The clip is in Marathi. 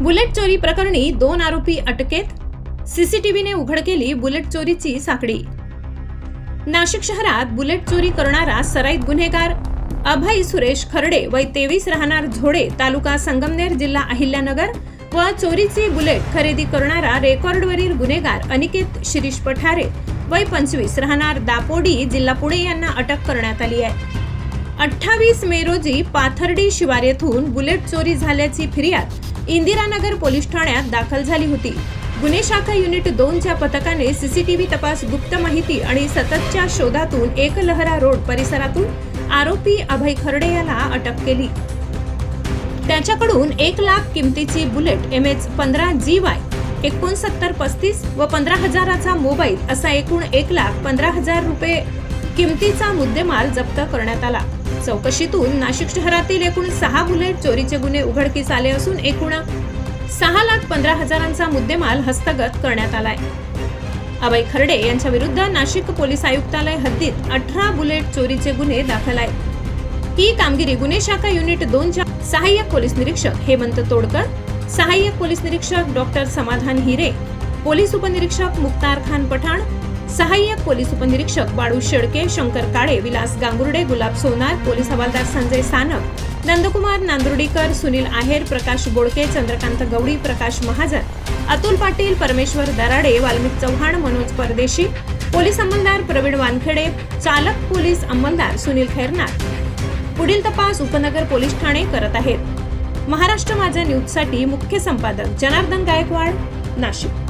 बुलेट चोरी प्रकरणी दोन आरोपी अटकेत. सीसीटीव्हीने उघड केली बुलेट चोरीची साखळी नाशिक शहरात बुलेट चोरी करणारा सराईत गुन्हेगार अभय सुरेश खर्डे वय तेवीस राहणार झोडे तालुका संगमनेर जिल्हा अहिल्यानगर व चोरीची बुलेट खरेदी करणारा रेकॉर्डवरील गुन्हेगार अनिकेत शिरीष पठारे. वय पंचवीस राहणार दापोडी जिल्हा पुणे यांना अटक करण्यात आली आहे. अठ्ठावीस मे रोजी पाथर्डी शिवार येथून बुलेट चोरी झाल्याची फिर्याद इंदिरानगर पोलीस ठाण्यात दाखल झाली होती. गुन्हे शाखा युनिट दोनच्या पथकाने सीसीटीव्ही तपास गुप्त माहिती आणि सततच्या शोधातून एकलहरा रोड परिसरातून आरोपी अभय खर्डे याला अटक केली. त्याच्याकडून एक लाख किमतीची बुलेट एम एच पंधरा जी वाय एकोणसत्तर पस्तीस व पंधरा हजाराचा मोबाईल असा एकूण एक लाख पंधरा हजार रुपये किमतीचा मुद्देमाल जप्त करण्यात आला. चौकशीतून नाशिक शहरातील एकूण सहा बुलेट चोरीचे गुन्हे उघडकीस आले असून एकूण सहा लाख पंधरा हजारांचा मुद्देमाल हस्तगत करण्यात आलाय. अभय खर्डे यांच्या विरुद्ध नाशिक पोलीस आयुक्तालय हद्दीत अठरा बुलेट चोरीचे गुन्हे दाखल आहेत. ही कामगिरी गुन्हे शाखा युनिट दोनच्या सहाय्यक पोलीस निरीक्षक हेमंत तोडकर सहाय्यक पोलीस निरीक्षक डॉक्टर समाधान हिरे पोलीस उपनिरीक्षक मुक्तार खान पठाण सहाय्यक पोलीस उपनिरीक्षक बाळू शेळके शंकर काळे विलास गांगुर्डे गुलाब सोनार पोलीस हवालदार संजय सानप नंदकुमार नांदुर्डीकर सुनील आहेर प्रकाश बोडके चंद्रकांत गवडी प्रकाश महाजन अतुल पाटील परमेश्वर दराडे वाल्मिक चव्हाण मनोज परदेशी पोलीस अंमलदार प्रवीण वानखेडे चालक पोलीस अंमलदार सुनील खैरनार. पुढील तपास उपनगर पोलीस ठाणे करत आहेत. महाराष्ट्र माझ्या न्यूजसाठी मुख्य संपादक जनार्दन गायकवाड नाशिक.